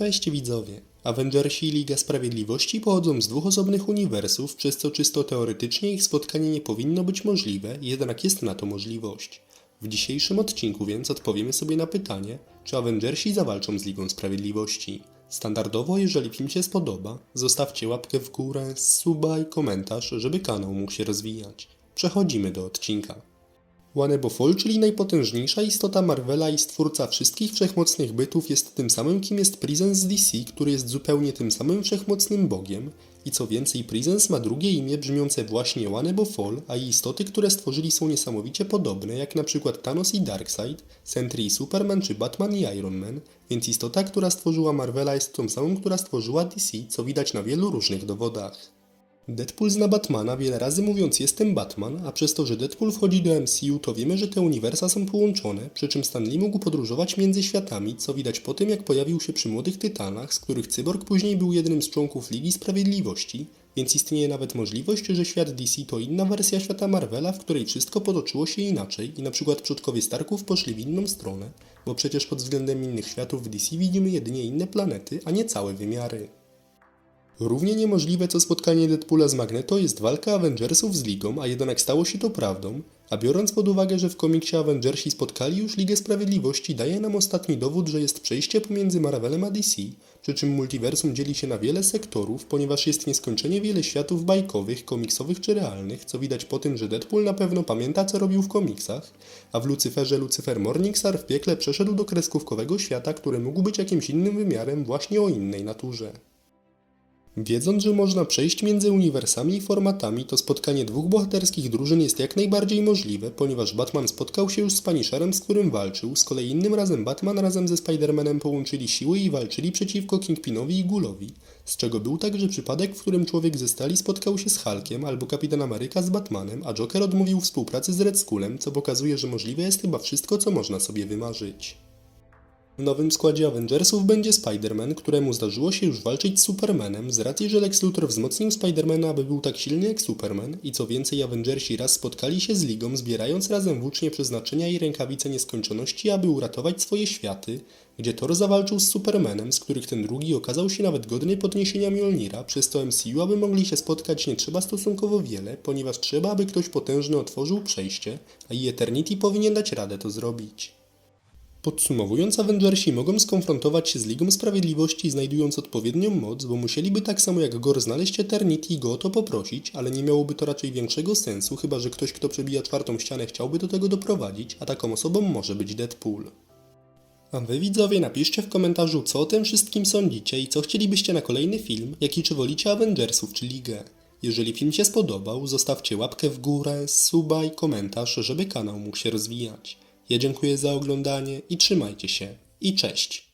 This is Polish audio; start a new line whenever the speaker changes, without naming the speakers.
Cześć widzowie. Avengersi i Liga Sprawiedliwości pochodzą z dwóch osobnych uniwersów, przez co czysto teoretycznie ich spotkanie nie powinno być możliwe, jednak jest na to możliwość. W dzisiejszym odcinku więc odpowiemy sobie na pytanie, czy Avengersi zawalczą z Ligą Sprawiedliwości. Standardowo, jeżeli film się spodoba, zostawcie łapkę w górę, suba i komentarz, żeby kanał mógł się rozwijać. Przechodzimy do odcinka. Wanebofol, czyli najpotężniejsza istota Marvela i stwórca wszystkich wszechmocnych bytów, jest tym samym, kim jest Presence z DC, który jest zupełnie tym samym wszechmocnym bogiem. I co więcej, Presence ma drugie imię brzmiące właśnie Wanebofol, a istoty, które stworzyli są niesamowicie podobne, jak na przykład Thanos i Darkseid, Sentry i Superman czy Batman i Iron Man, więc istota, która stworzyła Marvela jest tą samą, która stworzyła DC, co widać na wielu różnych dowodach. Deadpool zna Batmana wiele razy mówiąc jestem Batman, a przez to, że Deadpool wchodzi do MCU, to wiemy, że te uniwersa są połączone, przy czym Stan Lee mógł podróżować między światami, co widać po tym, jak pojawił się przy Młodych Tytanach, z których Cyborg później był jednym z członków Ligi Sprawiedliwości, więc istnieje nawet możliwość, że świat DC to inna wersja świata Marvela, w której wszystko potoczyło się inaczej i na przykład przodkowie Starków poszli w inną stronę, bo przecież pod względem innych światów w DC widzimy jedynie inne planety, a nie całe wymiary. Równie niemożliwe co spotkanie Deadpoola z Magneto jest walka Avengersów z Ligą, a jednak stało się to prawdą, a biorąc pod uwagę, że w komiksie Avengersi spotkali już Ligę Sprawiedliwości, daje nam ostatni dowód, że jest przejście pomiędzy Marvelem a DC, przy czym multiversum dzieli się na wiele sektorów, ponieważ jest nieskończenie wiele światów bajkowych, komiksowych czy realnych, co widać po tym, że Deadpool na pewno pamięta co robił w komiksach, a w Lucyferze Lucyfer Morningstar w piekle przeszedł do kreskówkowego świata, który mógł być jakimś innym wymiarem właśnie o innej naturze. Wiedząc, że można przejść między uniwersami i formatami, to spotkanie dwóch bohaterskich drużyn jest jak najbardziej możliwe, ponieważ Batman spotkał się już z Punisherem, z którym walczył, z kolei innym razem Batman razem ze Spider-Manem połączyli siły i walczyli przeciwko Kingpinowi i Gulowi, z czego był także przypadek, w którym człowiek ze stali spotkał się z Hulkiem albo Kapitan Ameryka z Batmanem, a Joker odmówił współpracy z Red Skullem, co pokazuje, że możliwe jest chyba wszystko, co można sobie wymarzyć. W nowym składzie Avengersów będzie Spider-Man, któremu zdarzyło się już walczyć z Supermanem, z racji, że Lex Luthor wzmocnił Spider-Mana, aby był tak silny jak Superman i co więcej Avengersi raz spotkali się z Ligą, zbierając razem włócznie przeznaczenia i rękawice nieskończoności, aby uratować swoje światy, gdzie Thor zawalczył z Supermanem, z których ten drugi okazał się nawet godny podniesienia Mjolnira, przez to MCU, aby mogli się spotkać nie trzeba stosunkowo wiele, ponieważ trzeba, aby ktoś potężny otworzył przejście, a i Eternity powinien dać radę to zrobić. Podsumowując, Avengersi mogą skonfrontować się z Ligą Sprawiedliwości znajdując odpowiednią moc, bo musieliby tak samo jak Gor znaleźć Eternity i go o to poprosić, ale nie miałoby to raczej większego sensu, chyba że ktoś, kto przebija czwartą ścianę chciałby do tego doprowadzić, a taką osobą może być Deadpool. A wy widzowie napiszcie w komentarzu co o tym wszystkim sądzicie i co chcielibyście na kolejny film, jak i czy wolicie Avengersów czy Ligę. Jeżeli film się spodobał, zostawcie łapkę w górę, suba i komentarz, żeby kanał mógł się rozwijać. Ja dziękuję za oglądanie i trzymajcie się. I cześć!